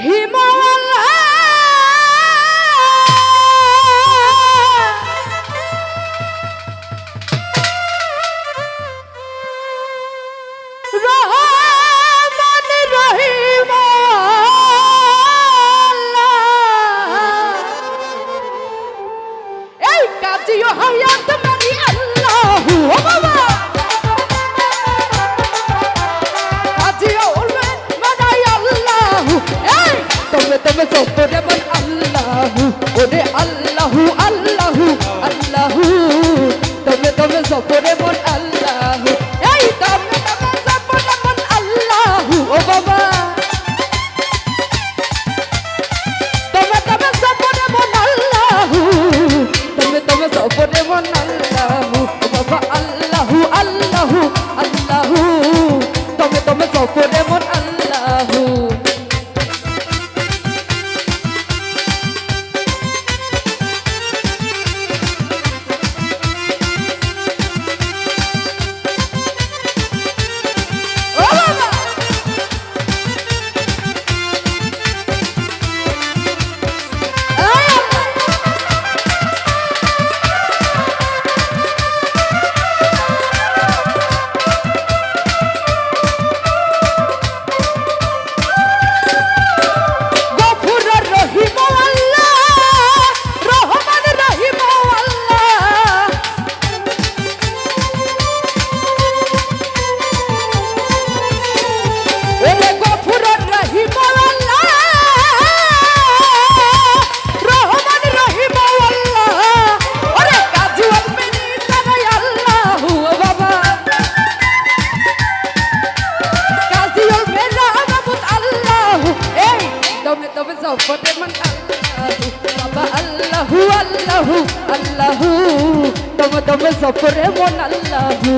Oh, I am the Maria Allah. চোদ্দটা চৌপটে মন বাবা আল্লাহু আল্লাহু আল্লাহু তম তম সপরে মন আল্লাহু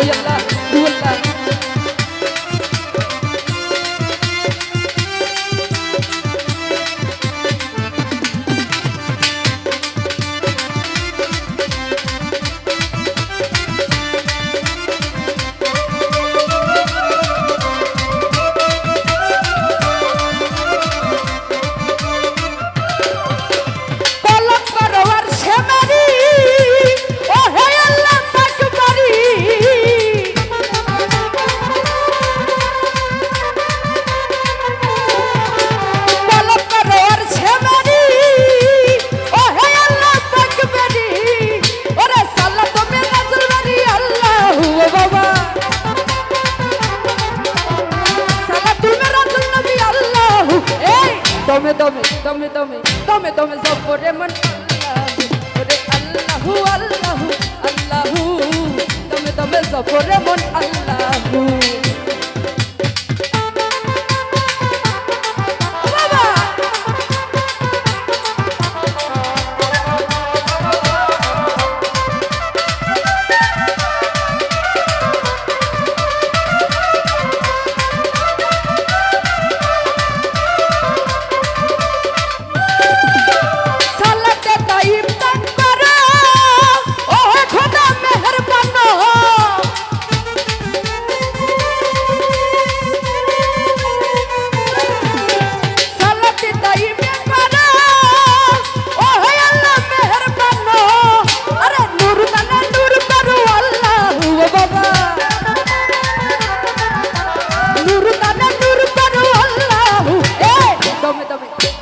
voy a. দমে দমে দমে দমে দমে দমে জব করে মন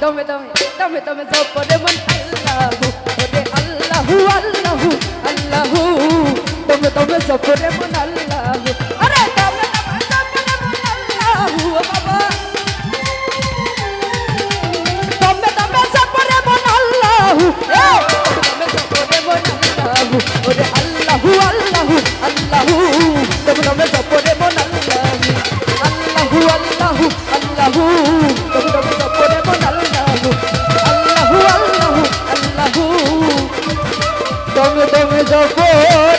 দমে দমে দমে দমে জপরে মন আল্লাহু ওরে আল্লাহু আল্লাহু আল্লাহু। দমে দমে জপরে মন আল্লাহু। আরে দমে দমে জপরে মন আল্লাহু, ও বাবা। দমে দমে জপরে মন আল্লাহু। এ দমে জপরে মন আল্লাহু ওরে আল্লাহু আল্লাহু। যখন